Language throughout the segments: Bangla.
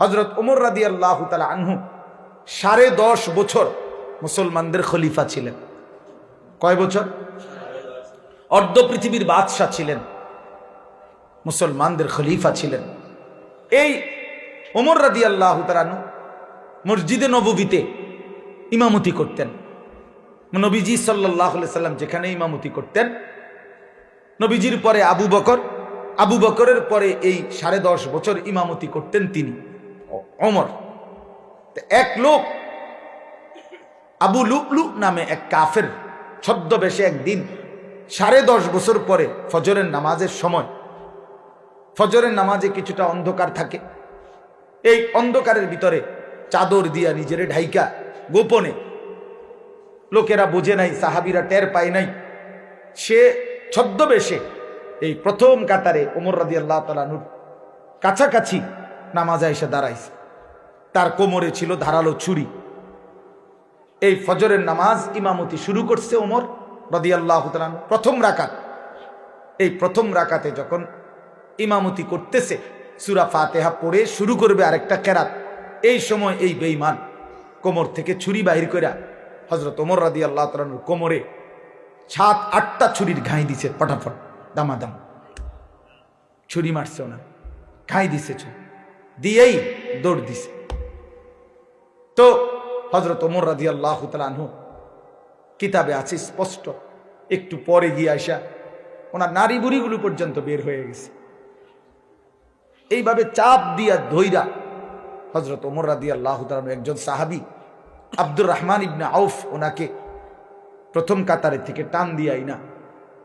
হজরত উমর রাদি আল্লাহ তালা আনহু সাড়ে দশ বছর মুসলমানদের খলিফা ছিলেন। কয় বছর? অর্ধ পৃথিবীর বাদশাহ ছিলেন। মুসলমানদের খলিফা ছিলেন। এই ওমর রাদি আল্লাহ তালানু মসজিদে নববীতে ইমামতি করতেন। নবীজি সাল্লাহ সাল্লাম যেখানে ইমামতি করতেন, নবীজির পরে আবু বকর, আবু বকরের পরে এই সাড়ে দশ বছর ইমামতি করতেন তিনি। তো এক লোক, আবু লুকলু নামে এক কাফের ছদ্মবেশে একদিন সাড়ে দশ বছর পরে ফজরের নামাজের সময়, ফজরের নামাজে কিছুটা অন্ধকার থাকে। এই অন্ধকারের ভিতরে চাদর দিয়া নিজের ঢাইকা গোপনে লোকেরা বোঝে নাই, সাহাবিরা টের পায় নাই। সে ছদ্মবেশে এই প্রথম কাতারে ওমর রাদি আল্লাহ তালানুর কাছাকাছি নামাজা এসে দাঁড়াইছে। তার কোমরে ছিল ধারালো ছুরি। এই ফজরের নামাজ ইমামতি শুরু করছে ওমর রদি আল্লাহ প্রথম রাকাত। এই প্রথম রাকাতে যখন ইমামতি করতেছে, সুরা ফাতেহা পড়ে শুরু করবে আরেকটা কেরাত। এই সময় এই বেইমান কোমর থেকে ছুরি বাহির করে হজরত ওমর রাদি আল্লাহ তালানুর কোমরে সাত, আটটা ছুরির ঘাই দিছে ফটাফট দামাদাম। ছুরি মারছে ওনার। ঘাই দিছে ছুরি। দিয়েই দৌড় দিছে। তো হজরত ওমর রাজি আল্লাহ তালু কিতাবে আছে স্পষ্ট। একটু পরে গিয়ে আসা ওনার নারী বুড়িগুলো পর্যন্ত বের হয়ে গেছে। এইভাবে চাপ দিয়া ধৈরা হজরত ওমর রাদি আল্লাহ একজন সাহাবি আব্দুর রহমান ইবনা আউফ ওনাকে প্রথম কাতারের থেকে টান দিয়াই না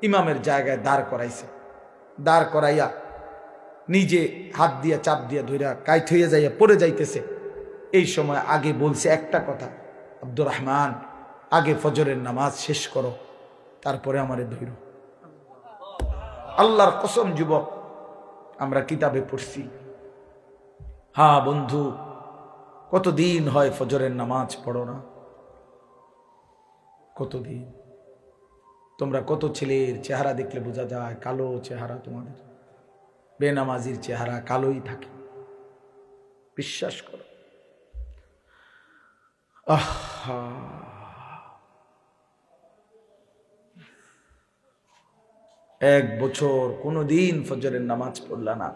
ইমামের জায়গায় দাঁড় করাইছে। দাঁড় করাইয়া নিজে হাত দিয়া চাপ দিয়া ধইরা কাইট হইয়া যাইয়া পড়ে যাইতেছে। এই সময় আগে বলছে একটা কথা, আব্দুর রহমান, আগে ফজরের নামাজ শেষ করো, তারপরে আমারে ধৈর। আল্লাহর কসম যুবক, আমরা কিতাবে পড়ছি হ্যাঁ বন্ধু, কতদিন হয় ফজরের নামাজ পড়ো না? কতদিন? তোমরা কত ছেলের চেহারা দেখলে বোঝা যায়, কালো চেহারা তোমাদের। বেনামাজির চেহারা কালোই থাকে। বিশ্বাস করো। আহা। এক বছর কোনো দিন ফজরের নামাজ পড়লা না।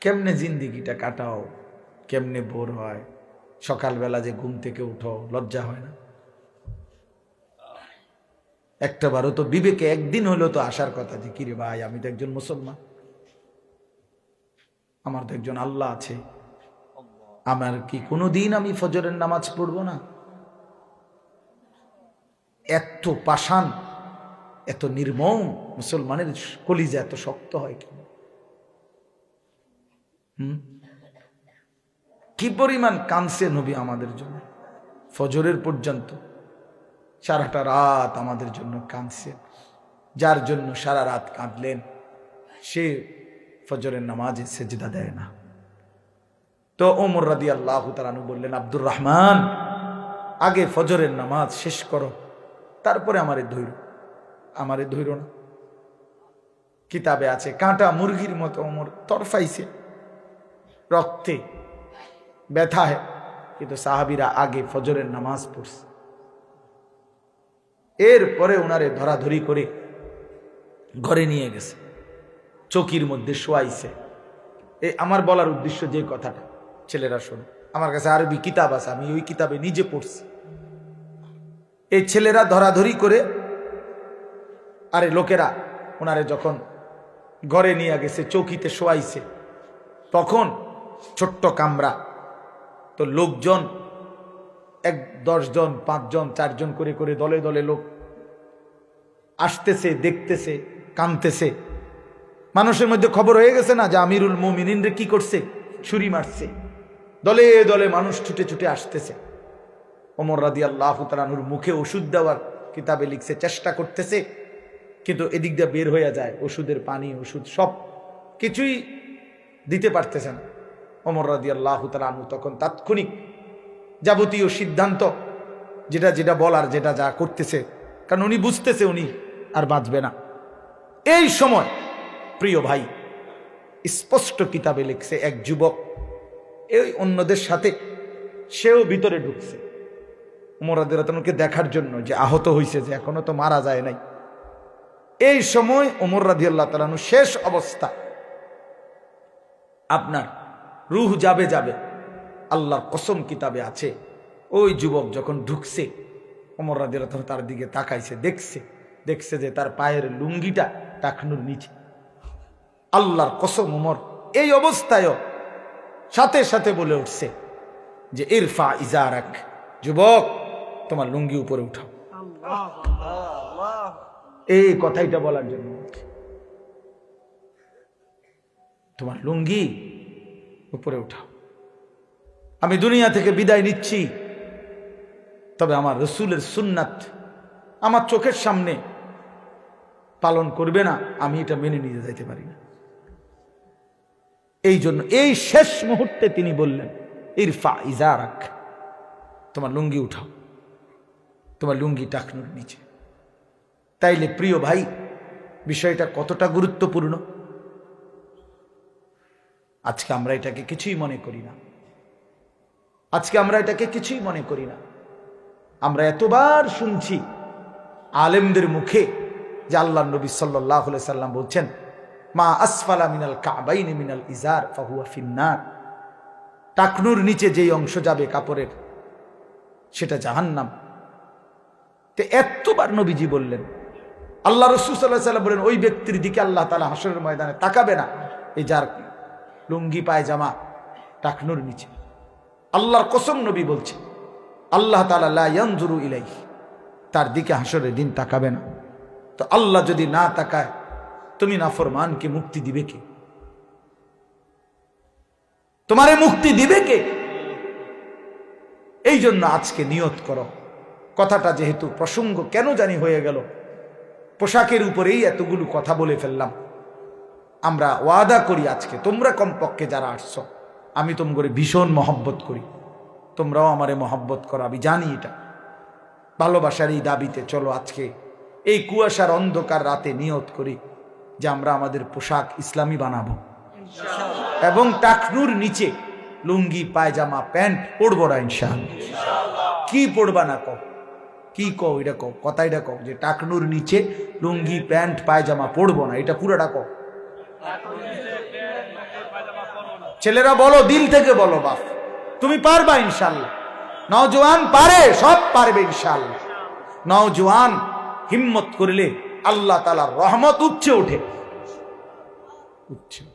কেমনে জিন্দিগিটা কাটাও, কেমনে বোর হয়। সকালবেলা যে ঘুম থেকে উঠো, লজ্জা হয় না। একটা বারও তো বিবেকে একদিন হলো তো আসার কথা যে, কিরে ভাই, আমি তো একজন মুসলমান। আমার তো একজন আল্লাহ আছে। আমার কি কোনো দিন আমি ফজরের নামাজ পড়ব না? এত পাষাণ, এত নির্মম, মুসলমানের কলিজা এত শক্ত হয় কেন কি পরিমাণ কানছে নবী আমাদের জন্য? ফজরের পর্যন্ত সারাটা রাত আমাদের জন্য কাঁদছেন যার জন্য সারা রাত কাঁদলেন, সে ফজরের নামাজে সেজদা দেয় না। তো ওমর রাদি আল্লাহ তালানু বললেন, আব্দুর রহমান, আগে ফজরের নামাজ শেষ করো, তারপরে আমারে ধৈর আমারে ধৈর না। কিতাবে আছে, কাঁটা মুরগির মতো ওমর তরফাইছে, রক্তে ব্যথায় কিন্তু সাহাবিরা আগে ফজরের নামাজ পড়ছে। এরপরে ওনারে ধরাধরি করে ঘরে নিয়ে গেছে, চকির মধ্যে শোয়াইছে। এ আমার বলার উদ্দেশ্য যে কথাটা ছেলেরা শোনো। আমার কাছে আরবি কিতাব আছে, আমি ওই কিতাবে নিজে পড়ছি। এই ছেলেরা ধরাধরি করে, আরে লোকেরা, ওনারে যখন ঘরে নিয়ে গেছে, চৌকিতে শোয়াইছে, তখন ছোট্ট কামরা, তো লোকজন, এক দশজন, পাঁচজন, চারজন করে করে দলে দলে লোক আসতেছে, দেখতেছে, কানতেছে। মানুষের মধ্যে খবর হয়ে গেছে না যে আমিরুল মোমিনিনরে কি করছে? ছুরি মারছে। দলে দলে মানুষ ছুটে ছুটে আসতেছে। ওমর রাদি আল্লাহ তালানুর মুখে ওষুধ দেওয়ার কিতাবে লিখছে, চেষ্টা করতেছে, কিন্তু এদিক দিয়ে বের হয়ে যায়, ওষুধের পানি, ওষুধ সব কিছুই দিতে পারতেছে না। ওমর রাদি আল্লাহ তালানু তখন তাৎক্ষণিক যাবতীয় সিদ্ধান্ত, যেটা যেটা বলার, যেটা যা করতেছে, কারণ উনি বুঝতেছে উনি আর বাঁচবে না। এই সময়, প্রিয় ভাই, স্পষ্ট কিতাবে লিখছে এক যুবক এই অন্যদের সাথে সেও ভিতরে ঢুকছে। উমরাদের রতনকে দেখার জন্য যে আহত হয়েছে যে এখনও তো মারা যায় নাই। এই সময় ওমর রাজি আল্লাহ তালানু শেষ অবস্থা। আপনার রুহ যাবে যাবে, আল্লাহর কসম কিতাবে আছে, ওই যুবক যখন ঢুকছে ওমর রাজি আল্লাহ তার দিকে তাকাইছে, দেখছে দেখছে যে তার পায়ের লুঙ্গিটা টাকনুর নিচে। আল্লাহর কসম ওমর এই অবস্থায়ও সাথে সাথে বলে উঠছে যে, ইরফা ইজারাক, যুবক, তোমার লুঙ্গি উপরে উঠাও। এই কথাইটা বলার জন্য তোমার লুঙ্গি উপরে উঠাও। আমি দুনিয়া থেকে বিদায় নিচ্ছি। তবে আমার রসুলের সুন্নাত আমার চোখের সামনে পালন করবে না। আমি এটা মেনে নিতে যাইতে পারি না। এই জন্য এই শেষ মুহূর্তে তিনি বললেন, ইরফা ইজারাক, তোমার লুঙ্গি উঠাও, তোমার লুঙ্গি টাকনুর নিচে। তাইলে প্রিয় ভাই, বিষয়টা কতটা গুরুত্বপূর্ণ? আজকে আমরা এটাকে কিছুই মনে করি না। আজকে আমরা এটাকে কিছুই মনে করি না। আমরা এতবার শুনছি আলেমদের মুখে যে আল্লাহ নবী সাল্লাহ সাল্লাম বলছেন মা আসফালা মিনাল কাবাইনি মিনাল ইজার ফাহুয়া ফিন্নার। টাকনুর নিচে যেই অংশ যাবে কাপড়ের, সেটা জাহান্নাম। তো এতবার নবীজি বললেন, আল্লাহ রসুল সাল্লাহ সাল্লাম বলেন, ওই ব্যক্তির দিকে আল্লাহ তালা হাসরের ময়দানে তাকাবে না। এই যার লুঙ্গি, পায়জামা, টাকনুর নিচে। আল্লাহর কসম নবী বলছে, আল্লাহ তালা ইলাই তার দিকে হাসরের দিন তাকাবে না। তো আল্লাহ যদি না তাকায় তুমি নাফরমানকে মুক্তি দিবে কে? তোমারে মুক্তি দিবে কে? এই জন্য আজকে নিয়ত করো। কথাটা যেহেতু প্রসঙ্গ কেন জানি হয়ে গেল? পোশাকের উপরেই এতগুলো কথা বলে ফেললাম। আমরা ওয়াদা করি আজকে, তোমরা কমপক্ষে যারা আসছ, আমি তোমাকে ভীষণ মহব্বত করি। তোমরাও আমারে মহব্বত করো, আমি জানি এটা। ভালোবাসার এই দাবিতে চলো আজকে। এই কুয়াশার অন্ধকার রাতে নিয়ত করি। যে আমরা আমাদের পোশাক ইসলামী বানাবো। এবং টাকনুর নিচে লুঙ্গি পায়জামা প্যান্ট পরবো না ইনশাল কি পড়বা না কও? কি কও? এটা কও? কথা এটা কও যে টাকনুর নিচে লুঙ্গি প্যান্ট পায়জামা পরবো না। এটা পুরোটা কও। ছেলেরা বলো দিল থেকে বলো বাপ। তুমি পারবা ইনশাল্লাহ নওজোয়ান পারে সব পারবে ইনশাল্লাহ নওজোয়ান হিম্মত করলে আল্লাহ তালার রহমত উচ্ছে উঠে উচ্ছে